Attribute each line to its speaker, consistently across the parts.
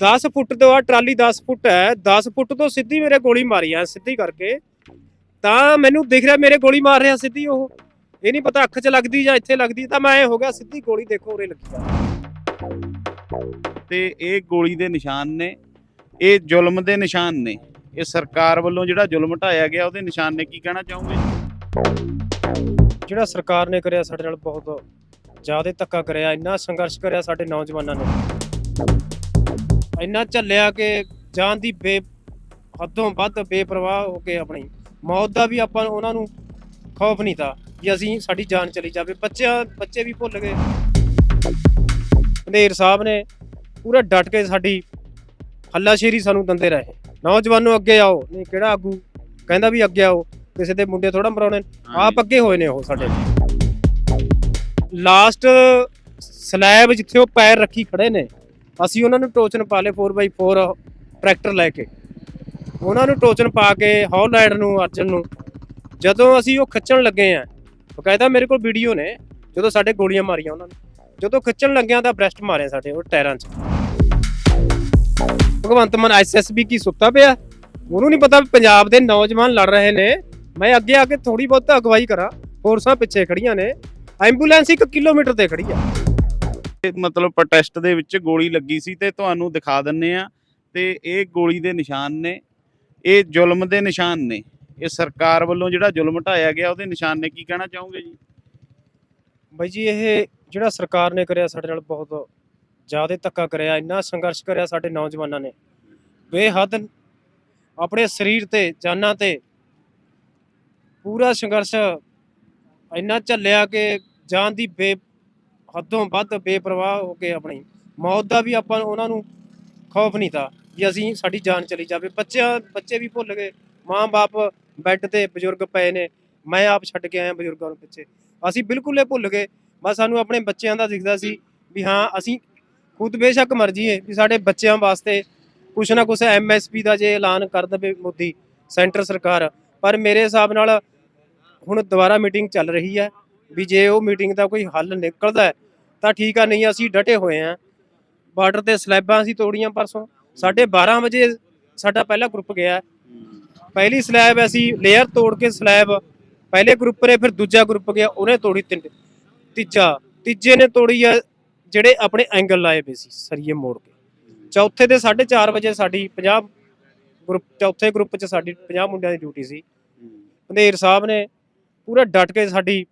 Speaker 1: 10 ਫੁੱਟ ਤੋਂ ਆ ਟਰਾਲੀ 10 ਫੁੱਟ ਹੈ 10 ਫੁੱਟ ਤੋਂ ਸਿੱਧੀ ਮੇਰੇ ਗੋਲੀ ਮਾਰੀ ਆ ਸਿੱਧੀ ਕਰਕੇ। ਤਾਂ ਮੈਨੂੰ ਦਿਖ ਰਿਹਾ ਮੇਰੇ ਗੋਲੀ ਮਾਰ ਰਿਹਾ ਸਿੱਧੀ ਉਹ। ਇਹ ਨਹੀਂ ਪਤਾ ਅੱਖ 'ਚ ਲੱਗਦੀ ਜਾਂ ਇੱਥੇ ਲੱਗਦੀ ਤਾਂ ਮੈਂ ਐ ਹੋ ਗਿਆ ਸਿੱਧੀ ਗੋਲੀ ਦੇਖੋ ਉਰੇ ਲੱਗੀ ਆ।
Speaker 2: ਤੇ ਇਹ ਗੋਲੀ ਦੇ ਨਿਸ਼ਾਨ ਨੇ ਇਹ ਜ਼ੁਲਮ ਦੇ ਨਿਸ਼ਾਨ ਨੇ। ਇਹ ਸਰਕਾਰ ਵੱਲੋਂ ਜਿਹੜਾ ਜ਼ੁਲਮ ਢਾਇਆ ਗਿਆ ਉਹਦੇ ਨਿਸ਼ਾਨ ਨੇ ਕੀ ਕਹਿਣਾ ਚਾਹੋਗੇ?
Speaker 1: ਜਿਹੜਾ ਸਰਕਾਰ ਨੇ ਕਰਿਆ ਸਾਡੇ ਨਾਲ ਬਹੁਤ ਜ਼ਿਆਦਾ ਧੱਕਾ ਕਰਿਆ ਇੰਨਾ ਸੰਘਰਸ਼ ਕਰਿਆ ਸਾਡੇ ਨੌਜਵਾਨਾਂ ਨੇ। ਇੰਨਾ ਝੱਲਿਆ ਕਿ ਜਾਨ ਦੀ ਬੇ ਹੱਦੋਂ ਵੱਧ ਬੇਪਰਵਾਹ ਹੋ ਕੇ ਆਪਣੀ ਮੌਤ ਦਾ ਵੀ ਆਪਾਂ ਉਹਨਾਂ ਨੂੰ ਖੌਫ ਨਹੀਂ ਤਾ ਕਿ ਅਸੀਂ ਸਾਡੀ ਜਾਨ ਚਲੀ ਜਾਵੇ। ਬੱਚਿਆਂ ਬੱਚੇ ਵੀ ਭੁੱਲ ਗਏ। ਹਨੇਰ ਸਾਹਿਬ ਨੇ ਪੂਰਾ ਡਟ ਕੇ ਸਾਡੀ ਹੱਲਾਸ਼ੇਰੀ ਸਾਨੂੰ ਦਿੰਦੇ ਰਹੇ। ਨੌਜਵਾਨੋ ਅੱਗੇ ਆਓ ਨਹੀਂ ਕਿਹੜਾ ਆਗੂ? ਕਹਿੰਦਾ ਵੀ ਅੱਗੇ ਆਓ ਕਿਸੇ ਦੇ ਮੁੰਡੇ ਥੋੜਾ ਮਰਾਉਣੇ ਆਪ ਅੱਗੇ ਹੋਏ ਨੇ ਉਹ ਸਾਡੇ। ਲਾਸਟ ਸਲੈਬ ਜਿੱਥੇ ਉਹ ਪੈਰ ਰੱਖੀ ਖੜੇ ਨੇ ਅਸੀਂ ਉਹਨਾਂ ਨੂੰ ਟੋਚਨ ਪਾ ਲਏ 4x4 ਟਰੈਕਟਰ ਲੈ ਕੇ। ਉਹਨਾਂ ਨੂੰ ਟੋਚਨ ਪਾ ਕੇ ਹੌਲੈਂਡ ਨੂੰ, ਅਰਜਨ ਨੂੰ। ਜਦੋਂ ਅਸੀਂ ਉਹ ਖਿੱਚਣ ਲੱਗੇ ਆ, ਬਕਾਇਦਾ ਮੇਰੇ ਕੋਲ ਵੀਡੀਓ ਨੇ, ਜਦੋਂ ਸਾਡੇ ਗੋਲੀਆਂ ਮਾਰੀਆਂ ਉਹਨਾਂ ਨੇ। ਜਦੋਂ ਖਿੱਚਣ ਲੱਗਿਆ ਤਾਂ ਬ੍ਰੈਸਟ ਮਾਰਿਆ ਸਾਡੇ ਉਹ ਟਾਇਰਾਂ 'ਚ। ਭਗਵੰਤ ਮਾਨ ਐਸਐਸਬੀ ਕੀ ਸੁੱਤਾ ਪਿਆ? ਉਹਨੂੰ ਨਹੀਂ ਪਤਾ ਪੰਜਾਬ ਦੇ ਨੌਜਵਾਨ ਲੜ ਰਹੇ ਨੇ। ਮੈਂ ਅੱਗੇ ਆ ਕੇ ਥੋੜੀ ਬਹੁਤ ਅਗਵਾਈ ਕਰਾਂ। ਫੋਰਸਾਂ ਪਿੱਛੇ ਖੜੀਆਂ ਨੇ। ਐਂਬੂਲੈਂਸ 1 ਕਿਲੋਮੀਟਰ ਤੇ ਖੜੀ ਆ।
Speaker 2: ਮਤਲਬ ਪ੍ਰੋਟੈਸਟ ਦੇ ਵਿੱਚ ਗੋਲੀ ਲੱਗੀ ਸੀ ਤੇ ਤੁਹਾਨੂੰ ਦਿਖਾ ਦਿੰਨੇ ਆ। ਤੇ ਇਹ ਗੋਲੀ ਦੇ ਨਿਸ਼ਾਨ ਨੇ। ਇਹ ਜ਼ੁਲਮ ਦੇ ਨਿਸ਼ਾਨ ਨੇ। ਇਹ ਸਰਕਾਰ ਵੱਲੋਂ ਜਿਹੜਾ ਜ਼ੁਲਮ ਢਾਇਆ ਗਿਆ, ਉਹਦੇ ਨਿਸ਼ਾਨ ਨੇ। ਕੀ ਕਹਿਣਾ ਚਾਹੋਗੇ ਜੀ?
Speaker 1: ਬਾਈ ਜੀ, ਇਹ ਜਿਹੜਾ ਸਰਕਾਰ ਨੇ ਕਰਿਆ ਸਾਡੇ ਨਾਲ ਬਹੁਤ ਜ਼ਿਆਦਾ ਧੱਕਾ ਕਰਿਆ, ਇੰਨਾ ਸੰਘਰਸ਼ ਕਰਿਆ ਸਾਡੇ ਨੌਜਵਾਨਾਂ ਨੇ। ਬੇਹੱਦ ਆਪਣੇ ਸਰੀਰ ਤੇ, ਜਾਨਾਂ ਤੇ ਪੂਰਾ ਸੰਘਰਸ਼ ਇੰਨਾ ਝੱਲਿਆ ਕਿ ਜਾਨ ਦੀ ਬੇ ਹੱਦੋਂ ਵੱਧ ਬੇਪਰਵਾਹ ਹੋ ਕੇ ਆਪਣੀ ਮੌਤ ਦਾ ਵੀ ਆਪਾਂ ਉਹਨਾਂ ਨੂੰ ਖੌਫ ਨਹੀਂ ਤਾ ਵੀ ਅਸੀਂ ਸਾਡੀ ਜਾਨ ਚਲੀ ਜਾਵੇ। ਬੱਚਿਆਂ, ਬੱਚੇ ਵੀ ਭੁੱਲ ਗਏ। ਮਾਂ-ਬਾਪ ਬੈੱਡ ਤੇ ਬਜ਼ੁਰਗ ਪਏ ਨੇ। ਮੈਂ ਆਪ ਛੱਡ ਕੇ ਆਇਆ ਬਜ਼ੁਰਗਾਂ ਨੂੰ ਪਿੱਛੇ। ਅਸੀਂ ਬਿਲਕੁਲ ਇਹ ਭੁੱਲ ਗਏ। ਬਸ ਸਾਨੂੰ ਆਪਣੇ ਬੱਚਿਆਂ ਦਾ ਦਿਖਦਾ ਸੀ ਵੀ ਹਾਂ, ਅਸੀਂ ਖੁਦ ਬੇਸ਼ੱਕ ਮਰ ਜੀਏ ਵੀ ਸਾਡੇ ਬੱਚਿਆਂ ਵਾਸਤੇ ਕੁਛ ਨਾ ਕੁਛ ਐਮਐਸਪੀ ਦਾ ਜੇ ਐਲਾਨ ਕਰ ਦੇਵੇ ਮੋਦੀ ਸੈਂਟਰ ਸਰਕਾਰ। ਪਰ ਮੇਰੇ ਹਿਸਾਬ ਨਾਲ ਹੁਣ ਦੁਬਾਰਾ ਮੀਟਿੰਗ ਚੱਲ ਰਹੀ ਹੈ ਵੀ ਜੇ ਉਹ ਮੀਟਿੰਗ ਦਾ ਕੋਈ ਹੱਲ ਨਿਕਲਦਾ ਤਾਂ ਠੀਕ ਆ ਨਹੀਂ ਅਸੀਂ ਡਟੇ ਹੋਏ ਆ। ਬਾਰਡਰ ਤੇ ਸਲੈਬਾਂ ਅਸੀਂ ਤੋੜੀਆਂ ਪਰਸੋਂ। ਸਾਢੇ 12 ਵਜੇ ਸਾਡਾ ਪਹਿਲਾ ਗਰੁੱਪ ਗਿਆ। ਪਹਿਲੀ ਸਲੈਬ ਅਸੀਂ ਲੇਅਰ ਤੋੜ ਕੇ ਸਲੈਬ ਪਹਿਲੇ ਗਰੁੱਪ ਨੇ ਫਿਰ ਦੂਜਾ ਗਰੁੱਪ ਗਿਆ ਉਹਨੇ ਤੋੜੀ ਤਿੰਨ ਤੀਜਾ। ਤੀਜੇ ਨੇ ਤੋੜੀ ਆ ਜਿਹੜੇ ਆਪਣੇ ਐਂਗਲ ਲਾਏ ਪਏ ਸੀ ਸਰੀਏ ਮੋੜ ਕੇ। ਚੌਥੇ ਦੇ 4:30 ਵਜੇ ਸਾਡੀ 50 ਗਰੁੱਪ ਚੌਥੇ ਗਰੁੱਪ 'ਚ ਸਾਡੀ 50 ਮੁੰਡਿਆਂ ਦੀ ਡਿਊਟੀ ਸੀ। ਹਨੇਰ ਸਾਹਿਬ ਨੇ ਪੂਰਾ ਡਟ ਕੇ ਸਾਡੀ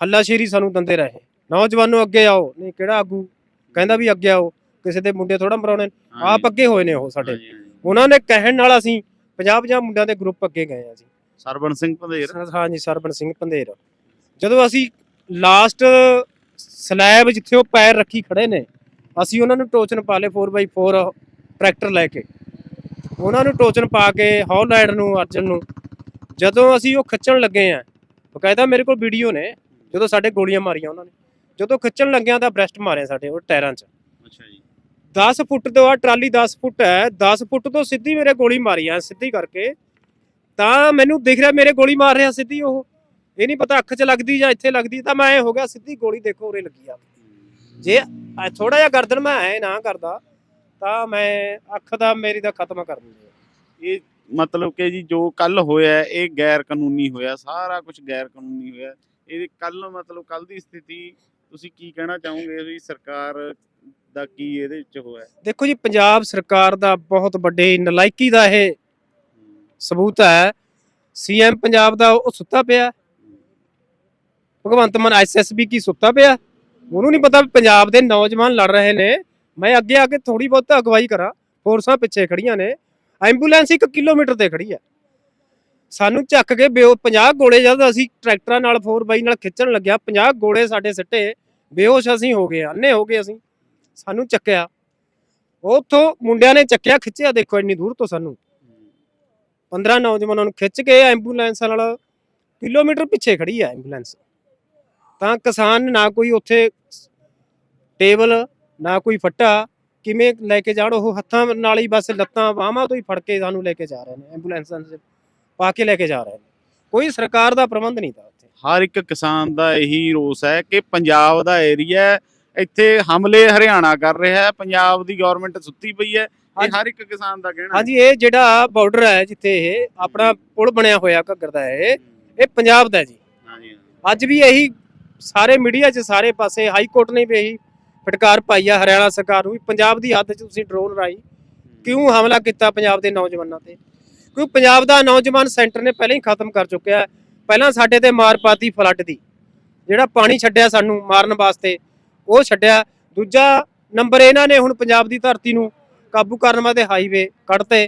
Speaker 1: ਹੱਲਾਸ਼ੇਰੀ ਸਾਨੂੰ ਦਿੰਦੇ ਰਹੇ। ਨੌਜਵਾਨੋ ਅੱਗੇ ਆਓ ਨਹੀਂ ਕਿਹੜਾ ਆਗੂ? ਕਹਿੰਦਾ ਵੀ ਅੱਗੇ ਆਓ ਕਿਸੇ ਦੇ ਮੁੰਡੇ ਥੋੜਾ ਮਰਾਉਣੇ ਆਪ ਅੱਗੇ ਹੋਏ ਨੇ ਉਹ ਸਾਡੇ। ਉਹਨਾਂ ਨੇ ਕਹਿਣ ਨਾਲ ਅਸੀਂ 50 50 ਮੁੰਡਿਆਂ ਦੇ ਗਰੁੱਪ ਅੱਗੇ ਗਏ ਆ ਜੀ।
Speaker 2: ਸਰਬਨ ਸਿੰਘ
Speaker 1: ਸਰ- ਹਾਂਜੀ ਸਰਬਨ ਸਿੰਘ ਪੰਧੇਰ ਜਦੋਂ ਅਸੀਂ ਲਾਸਟ ਸਲੈਬ ਜਿੱਥੇ ਉਹ ਪੈਰ ਰੱਖੀ ਖੜੇ ਨੇ ਅਸੀਂ ਉਹਨਾਂ ਨੂੰ ਟੋਚਨ ਪਾ ਲਏ 4x4 ਟਰੈਕਟਰ ਲੈ ਕੇ। ਉਹਨਾਂ ਨੂੰ ਟੋਚਨ ਪਾ ਕੇ ਹੌਲੈਂਡ ਨੂੰ ਅਰਜਨ ਨੂੰ। ਜਦੋਂ ਅਸੀਂ ਉਹ ਖਿੱਚਣ ਲੱਗੇ ਆ ਬਕਾਇਦਾ ਮੇਰੇ ਕੋਲ ਵੀਡੀਓ ਨੇ ਜਦੋਂ ਸਾਡੇ ਗੋਲੀਆਂ ਮਾਰੀਆਂ ਉਹਨਾਂ ਨੇ। ਜਦੋਂ ਖਿੱਚਣ ਲੱਗਿਆਂ ਤਾਂ ਬ੍ਰੈਸਟ ਮਾਰਿਆ ਸਾਡੇ ਉਹ ਟਾਇਰਾਂ 'ਚ।
Speaker 2: ਅੱਛਾ ਜੀ।
Speaker 1: 10 ਫੁੱਟ ਤੋਂ ਆ ਟਰਾਲੀ 10 ਫੁੱਟ ਹੈ 10 ਫੁੱਟ ਤੋਂ ਸਿੱਧੀ ਮੇਰੇ ਗੋਲੀ ਮਾਰੀ ਆ ਸਿੱਧੀ ਕਰਕੇ। ਤਾਂ ਮੈਨੂੰ ਦਿਖ ਰਿਹਾ ਮੇਰੇ ਗੋਲੀ ਮਾਰ ਰਿਹਾ ਸਿੱਧੀ ਉਹ। ਇਹ ਨਹੀਂ ਪਤਾ ਅੱਖ 'ਚ ਲੱਗਦੀ ਜਾਂ ਇੱਥੇ ਲੱਗਦੀ ਤਾਂ ਮੈਂ ਐ ਹੋ ਗਿਆ ਸਿੱਧੀ ਗੋਲੀ ਦੇਖੋ ਉਰੇ ਲੱਗੀ ਆ। ਜੇ ਥੋੜਾ ਜਿਹਾ ਗਰਦਨ ਮੈਂ ਐ ਨਾ ਕਰਦਾ ਤਾਂ ਮੈਂ ਅੱਖ ਦਾ ਮੇਰੀ ਦਾ ਖਤਮ ਕਰ ਦਿੰਦੀ।
Speaker 2: ਇਹ ਮਤਲਬ ਕਿ ਜੀ ਜੋ ਕੱਲ ਹੋਇਆ ਇਹ ਗੈਰ ਕਾਨੂੰਨੀ ਹੋਇਆ ਸਾਰਾ ਕੁਝ ਗੈਰ ਕਾਨੂੰਨੀ ਹੋਇਆ। ਇਹ ਕੱਲ ਮਤਲਬ ਕੱਲ ਦੀ ਸਥਿਤੀ ਤੁਸੀਂ ਕੀ ਕਹਿਣਾ ਚਾਹੋਗੇ ਵੀ ਸਰਕਾਰ ਦਾ ਕੀ ਇਹਦੇ ਵਿੱਚ ਹੋਇਆ
Speaker 1: ਦੇਖੋ ਜੀ, ਪੰਜਾਬ ਸਰਕਾਰ ਦਾ ਬਹੁਤ ਵੱਡੇ ਨਲਾਇਕੀ ਦਾ ਇਹ ਸਬੂਤ ਹੈ। ਸੀਐਮ ਪੰਜਾਬ ਦਾ ਉਹ ਸੁੱਤਾ ਪਿਆ। ਭਗਵੰਤ ਮਾਨ ਐਸਐਸਬੀ ਕੀ ਸੁੱਤਾ ਪਿਆ? ਉਹਨੂੰ ਨਹੀਂ ਪਤਾ ਪੰਜਾਬ ਦੇ ਨੌਜਵਾਨ ਲੜ ਰਹੇ ਨੇ। ਮੈਂ ਅੱਗੇ ਆ ਕੇ ਥੋੜੀ ਬਹੁਤ ਅਗਵਾਈ ਕਰਾਂ। ਫੋਰਸਾਂ ਪਿੱਛੇ ਖੜੀਆਂ ਨੇ। ਐਂਬੂਲੈਂਸ 1 ਕਿਲੋਮੀਟਰ ਤੇ ਖੜੀ ਆ ਸਾਨੂੰ ਚੱਕ ਕੇ ਬੇਓ 50 ਗੋਲੇ ਜਦ ਅਸੀਂ ਟਰੈਕਟਰਾਂ ਨਾਲ 4x ਨਾਲ ਖਿੱਚਣ ਲੱਗਿਆ 50 ਗੋਲੇ ਸਾਡੇ ਸਿੱਟੇ। ਬੇਹੋਸ਼ ਅਸੀਂ ਹੋ ਗਏ ਅੰਨੇ ਹੋ ਗਏ ਅਸੀਂ। ਸਾਨੂੰ ਚੱਕਿਆ। ਉੱਥੋਂ ਮੁੰਡਿਆਂ ਨੇ ਚੱਕਿਆ, ਖਿੱਚਿਆ। ਦੇਖੋ ਇੰਨੀ ਦੂਰ ਤੋਂ ਸਾਨੂੰ। 15 ਨੌਜਵਾਨਾਂ ਨੂੰ ਖਿੱਚ ਕੇ ਐਂਬੂਲੈਂਸ ਨਾਲ ਕਿਲੋਮੀਟਰ ਪਿੱਛੇ ਖੜੀ ਆ ਐਂਬੂਲੈਂਸ। ਤਾਂ ਕਿਸਾਨ ਨਾ ਕੋਈ ਉੱਥੇ ਟੇਬਲ, ਨਾ ਕੋਈ ਫੱਟਾ। ਕਿਵੇਂ ਲੈ ਕੇ ਜਾਣ? ਉਹ ਹੱਥਾਂ ਨਾਲ ਹੀ ਬਸ ਲੱਤਾਂ ਬਾਹਾਂ ਤੋਂ ਹੀ ਫੜ ਕੇ ਸਾਨੂੰ ਲੈ ਕੇ ਜਾ ਰਹੇ ਨੇ। ਐਂਬੂਲੈਂਸਾਂ 'ਚ ਪਾ ਕੇ ਲੈ ਕੇ ਜਾ ਰਹੇ ਨੇ। ਕੋਈ ਸਰਕਾਰ ਦਾ ਪ੍ਰਬੰਧ ਨਹੀਂ ਤਾਂ।
Speaker 2: ਹਰ ਇੱਕ ਕਿਸਾਨ ਦਾ ਇਹੀ ਰੋਸ ਹੈ ਕਿ ਪੰਜਾਬ ਦਾ ਏਰੀਆ ਇੱਥੇ ਹਮਲੇ ਹਰਿਆਣਾ ਕਰ ਰਿਹਾ ਹੈ ਪੰਜਾਬ ਦੀ ਗਵਰਨਮੈਂਟ ਸੁੱਤੀ ਪਈ ਹੈ ਇਹ। ਹਰ ਇੱਕ ਕਿਸਾਨ ਦਾ ਕਹਿਣਾ।
Speaker 1: ਹਾਂਜੀ ਇਹ ਜਿਹੜਾ ਬਾਰਡਰ ਹੈ ਜਿੱਥੇ ਇਹ ਆਪਣਾ ਪੁਲ ਬਣਿਆ ਹੋਇਆ ਘੱਗਰ ਦਾ ਇਹ ਇਹ ਪੰਜਾਬ ਦਾ ਜੀ
Speaker 2: ਹਾਂਜੀ
Speaker 1: ਅੱਜ ਵੀ ਇਹੀ ਸਾਰੇ ਮੀਡੀਆ 'ਚ ਸਾਰੇ ਪਾਸੇ ਹਾਈ ਕੋਰਟ ਨੇ ਵੀ ਇਹੀ ਫਟਕਾਰ ਪਾਈ ਆ ਹਰਿਆਣਾ ਸਰਕਾਰ ਨੂੰ ਵੀ ਪੰਜਾਬ ਦੀ ਹੱਦ 'ਚ ਤੁਸੀਂ ਡਰੋਨ ਰਾਈ ਕਿਉਂ ਹਮਲਾ ਕੀਤਾ ਪੰਜਾਬ ਦੇ ਨੌਜਵਾਨਾਂ ਤੇ ਕਿਉਂਕਿ ਪੰਜਾਬ ਦਾ ਨੌਜਵਾਨ ਸੈਂਟਰ ਨੇ ਪਹਿਲਾਂ ਹੀ ਖਤਮ ਕਰ ਚੁੱਕਿਆ ਹੈ। ਪਹਿਲਾਂ ਸਾਡੇ ਤੇ ਮਾਰ ਪਾਤੀ ਫਲੱਡ ਦੀ। ਜਿਹੜਾ ਪਾਣੀ ਛੱਡਿਆ ਸਾਨੂੰ ਮਾਰਨ ਵਾਸਤੇ ਉਹ ਛੱਡਿਆ। ਦੂਜਾ ਨੰਬਰ ਇਹਨਾਂ ਨੇ ਹੁਣ ਪੰਜਾਬ ਦੀ ਧਰਤੀ ਨੂੰ ਕਾਬੂ ਕਰਨ ਵਾਸਤੇ ਹਾਈਵੇ ਕੱਢਤੇ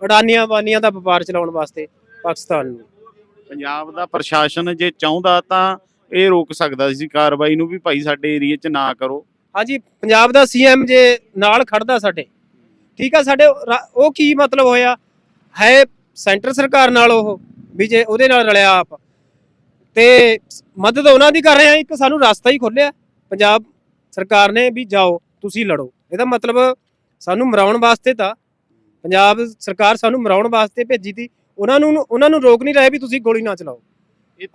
Speaker 1: ਅਡਾਨੀਆਂ ਬਾਨੀਆਂ ਦਾ ਵਪਾਰ ਚਲਾਉਣ ਵਾਸਤੇ ਪਾਕਿਸਤਾਨ ਨੂੰ।
Speaker 2: ਪੰਜਾਬ ਦਾ ਪ੍ਰਸ਼ਾਸਨ ਜੇ ਚਾਹੁੰਦਾ ਤਾਂ ਇਹ ਰੋਕ ਸਕਦਾ ਸੀ ਕਾਰਵਾਈ ਨੂੰ ਵੀ ਭਾਈ ਸਾਡੇ ਏਰੀਆ 'ਚ ਨਾ ਕਰੋ।
Speaker 1: ਹਾਂਜੀ ਪੰਜਾਬ ਦਾ ਸੀਐਮ ਜੇ ਨਾਲ ਖੜਦਾ ਸਾਡੇ ਠੀਕ ਆ ਸਾਡੇ ਉਹ ਕੀ ਮਤਲਬ ਹੋਇਆ? ਹੈ ਸੈਂਟਰ ਸਰਕਾਰ ਨਾਲ ਉਹ। ਵੀ ਜੇ ਉਹਦੇ ਨਾਲ ਰਲਿਆ ਆਪ। ਤੇ ਮਦਦ ਉਹਨਾਂ ਦੀ ਕਰ ਰਹੇ ਆ ਇੱਕ ਸਾਨੂੰ ਰਸਤਾ ਹੀ ਖੋਲਿਆ ਪੰਜਾਬ ਸਰਕਾਰ ਨੇ ਵੀ ਜਾਓ ਤੁਸੀਂ ਲੜੋ। ਇਹਦਾ ਮਤਲਬ ਸਾਨੂੰ ਮਰਾਉਣ ਵਾਸਤੇ ਤਾਂ ਪੰਜਾਬ ਸਰਕਾਰ ਸਾਨੂੰ ਮਰਾਉਣ ਵਾਸਤੇ ਭੇਜੀ ਤੀ। ਉਹਨਾਂ ਨੂੰ ਉਹਨਾਂ ਨੂੰ ਰੋਕ ਨਹੀਂ ਰਹੇ ਵੀ ਤੁਸੀਂ ਗੋਲੀ ਨਾ ਚਲਾਓ।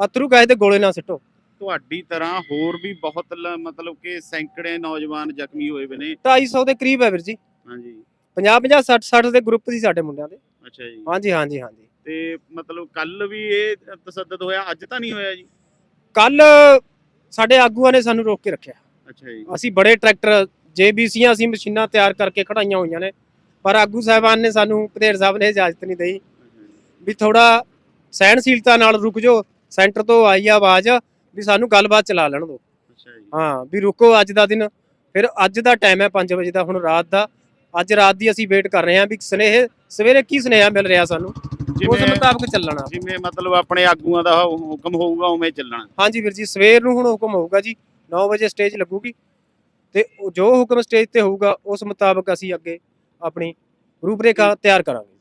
Speaker 1: ਅਤਰੂ ਕਹੇ ਤੇ ਗੋਲੇ ਨਾ ਸਿੱਟੋ।
Speaker 2: ਤੁਹਾਡੀ ਤਰ੍ਹਾਂ ਹੋਰ ਵੀ ਬਹੁਤ ਮਤਲਬ ਕਿ ਸੈਂਕੜੇ ਨੌਜਵਾਨ ਜ਼ਖਮੀ ਹੋਏ ਵੇ ਨੇ।
Speaker 1: 250 ਦੇ ਕਰੀਬ ਹੈ ਵੀਰ ਜੀ।
Speaker 2: ਹਾਂਜੀ।
Speaker 1: 50 50 60 60 ਦੇ ਗਰੁੱਪ ਸੀ ਸਾਡੇ ਮੁੰਡਿਆਂ ਦੇ।
Speaker 2: ਅੱਛਾ ਜੀ।
Speaker 1: ਹਾਂਜੀ ਹਾਂਜੀ ਹਾਂਜੀ।
Speaker 2: ਤੇ ਮਤਲਬ ਕੱਲ ਵੀ ਇਹ ਤਸੱਦਦ ਹੋਇਆ ਅੱਜ ਤਾਂ ਨਹੀਂ ਹੋਇਆ ਜੀ?
Speaker 1: ਕੱਲ ਸਾਡੇ ਆਗੂਆਂ ਨੇ ਸਾਨੂੰ ਰੋਕ ਕੇ ਰੱਖਿਆ।
Speaker 2: ਅੱਛਾ ਜੀ।
Speaker 1: ਅਸੀਂ ਬੜੇ ਟਰੈਕਟਰ ਜੇਬੀਸੀਆਂ ਅਸੀਂ ਮਸ਼ੀਨਾਂ ਤਿਆਰ ਕਰਕੇ ਖੜਾਈਆਂ ਹੋਈਆਂ ਨੇ ਪਰ ਆਗੂ ਸਾਹਿਬਾਨ ਨੇ ਸਾਨੂੰ ਪਧੇੜ ਸਾਹਿਬ ਨੇ ਇਜਾਜ਼ਤ ਨਹੀਂ ਦਈ। ਵੀ ਥੋੜਾ ਸਹਿਣਸ਼ੀਲਤਾ ਨਾਲ ਰੁਕ ਜਾਓ ਸੈਂਟਰ ਤੋਂ ਆਈ ਆਵਾਜ਼ ਵੀ ਸਾਨੂੰ ਗੱਲਬਾਤ ਚਲਾ ਲੈਣ ਦਿਓ।
Speaker 2: ਅੱਛਾ ਜੀ।
Speaker 1: ਹਾਂ ਵੀ ਰੁਕੋ ਅੱਜ ਦਾ ਦਿਨ ਫਿਰ ਅੱਜ ਦਾ ਟਾਈਮ ਹੈ 5 ਵਜੇ ਦਾ ਹੁਣ ਰਾਤ ਦਾ। ਅੱਜ ਰਾਤ ਦੀ ਅਸੀਂ ਵੇਟ ਕਰ ਰਹੇ ਹਾਂ ਵੀ ਸਨੇਹ ਸਵੇਰੇ ਕੀ ਸੁਨੇਹਾ ਮਿਲ ਰਿਹਾ ਸਾਨੂੰ? ਉਸ
Speaker 2: ਜਿਵੇਂ
Speaker 1: ਮੁਤਾਬਕ ਚੱਲਣਾ।
Speaker 2: ਜਿਵੇਂ ਮਤਲਬ ਆਪਣੇ ਆਗੂਆਂ ਦਾ ਹੁ- ਹੁਕਮ ਹੋਊਗਾ ਉਵੇਂ ਚੱਲਣਾ।
Speaker 1: ਹਾਂਜੀ ਵੀਰ ਜੀ ਸਵੇਰ ਨੂੰ ਹੁਣ ਹੁਕਮ ਹੋਊਗਾ ਜੀ 9 ਵਜੇ ਸਟੇਜ ਲੱਗੂਗੀ। ਤੇ ਉਹ ਜੋ ਹੁਕਮ ਸਟੇਜ ਤੇ ਹੋਊਗਾ ਉਸ ਮੁਤਾਬਕ ਅਸੀਂ ਅੱਗੇ ਆਪਣੀ ਰੂਪਰੇਖਾ ਤਿਆਰ ਕਰਾਂਗੇ।